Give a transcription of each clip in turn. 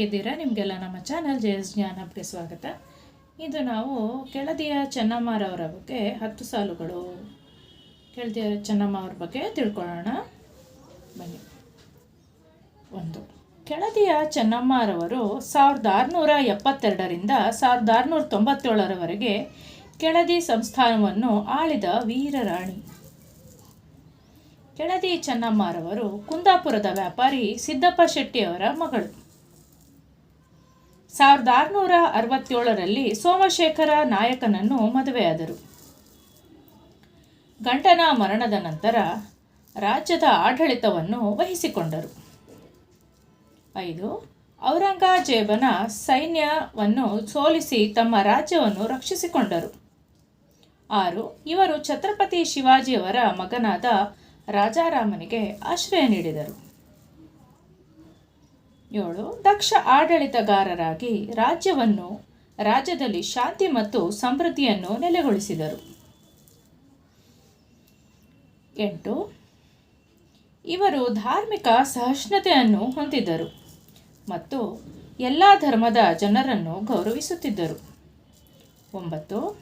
ಹೇಗಿದ್ದೀರಾ ನಿಮಗೆಲ್ಲ ನಮ್ಮ ಚಾನಲ್ ಜೆ ಎಸ್ ಜ್ಞಾನಪ್ಗೆ ಸ್ವಾಗತ. ಇದು ನಾವು ಕೆಳದಿಯ ಚೆನ್ನಮ್ಮರವರ ಬಗ್ಗೆ ಹತ್ತು ಸಾಲುಗಳು. ಕೆಳದಿಯ ಚೆನ್ನಮ್ಮ ಅವ್ರ ಬಗ್ಗೆ ತಿಳ್ಕೊಳ್ಳೋಣ. ಬನ್ನಿ. ಒಂದು. ಕೆಳದಿಯ ಚೆನ್ನಮ್ಮರವರು ಸಾವಿರದ ಆರುನೂರ ಎಪ್ಪತ್ತೆರಡರಿಂದ ಸಾವಿರದ ಆರುನೂರ ತೊಂಬತ್ತೇಳರವರೆಗೆ ಕೆಳದಿ ಸಂಸ್ಥಾನವನ್ನು ಆಳಿದ ವೀರರಾಣಿ. ಕೆಳದಿ ಚೆನ್ನಮ್ಮರವರು ಕುಂದಾಪುರದ ವ್ಯಾಪಾರಿ ಸಿದ್ದಪ್ಪ ಶೆಟ್ಟಿಯವರ ಮಗಳು. ಸಾವಿರದ ಆರುನೂರ ಅರವತ್ತೇಳರಲ್ಲಿ ಸೋಮಶೇಖರ ನಾಯಕನನ್ನು ಮದುವೆಯಾದರು. ಗಂಟನ ಮರಣದ ನಂತರ ರಾಜ್ಯದ ಆಡಳಿತವನ್ನು ವಹಿಸಿಕೊಂಡರು. ಐದು, ಔರಂಗಜೇಬನ ಸೈನ್ಯವನ್ನು ಸೋಲಿಸಿ ತಮ್ಮ ರಾಜ್ಯವನ್ನು ರಕ್ಷಿಸಿಕೊಂಡರು. ಆರು, ಇವರು ಛತ್ರಪತಿ ಶಿವಾಜಿಯವರ ಮಗನಾದ ರಾಜಾರಾಮನಿಗೆ ಆಶ್ರಯ ನೀಡಿದರು. ಏಳು, ದಕ್ಷ ಆಡಳಿತಗಾರರಾಗಿ ರಾಜ್ಯವನ್ನು, ರಾಜ್ಯದಲ್ಲಿ ಶಾಂತಿ ಮತ್ತು ಸಮೃದ್ಧಿಯನ್ನು ನೆಲೆಗೊಳಿಸಿದರು. ಎಂಟು, ಇವರು ಧಾರ್ಮಿಕ ಸಹಿಷ್ಣುತೆಯನ್ನು ಹೊಂದಿದ್ದರು ಮತ್ತು ಎಲ್ಲ ಧರ್ಮದ ಜನರನ್ನು ಗೌರವಿಸುತ್ತಿದ್ದರು. ಒಂಬತ್ತು,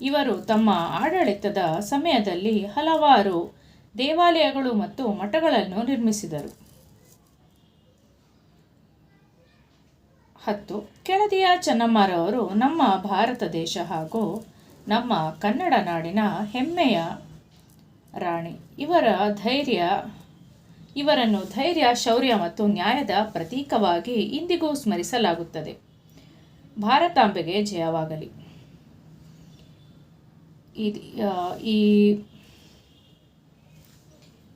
ಇವರು ತಮ್ಮ ಆಡಳಿತದ ಸಮಯದಲ್ಲಿ ಹಲವಾರು ದೇವಾಲಯಗಳು ಮತ್ತು ಮಠಗಳನ್ನು ನಿರ್ಮಿಸಿದರು. ಹತ್ತು. ಕೆಳದಿಯ ಚೆನ್ನಮ್ಮರವರು ನಮ್ಮ ಭಾರತ ದೇಶ ಹಾಗೂ ನಮ್ಮ ಕನ್ನಡ ನಾಡಿನ ಹೆಮ್ಮೆಯ ರಾಣಿ. ಇವರ ಧೈರ್ಯ, ಇವರನ್ನು ಧೈರ್ಯ, ಶೌರ್ಯ ಮತ್ತು ನ್ಯಾಯದ ಪ್ರತೀಕವಾಗಿ ಇಂದಿಗೂ ಸ್ಮರಿಸಲಾಗುತ್ತದೆ. ಭಾರತಾಂಬೆಗೆ ಜಯವಾಗಲಿ. ಈ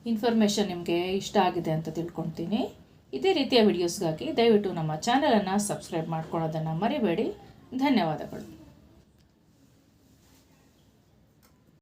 ಇನ್ಫಾರ್ಮೇಷನ್ ನಿಮಗೆ ಇಷ್ಟ ಆಗಿದೆ ಅಂತ ತಿಳ್ಕೊಳ್ತೀನಿ. ಇದೇ ರೀತಿಯ ವಿಡಿಯೋಸ್ಗಾಗಿ ದಯವಿಟ್ಟು ನಮ್ಮ ಚಾನಲನ್ನು ಸಬ್ಸ್ಕ್ರೈಬ್ ಮಾಡ್ಕೊಳ್ಳೋದನ್ನು ಮರಿಬೇಡಿ. ಧನ್ಯವಾದಗಳು.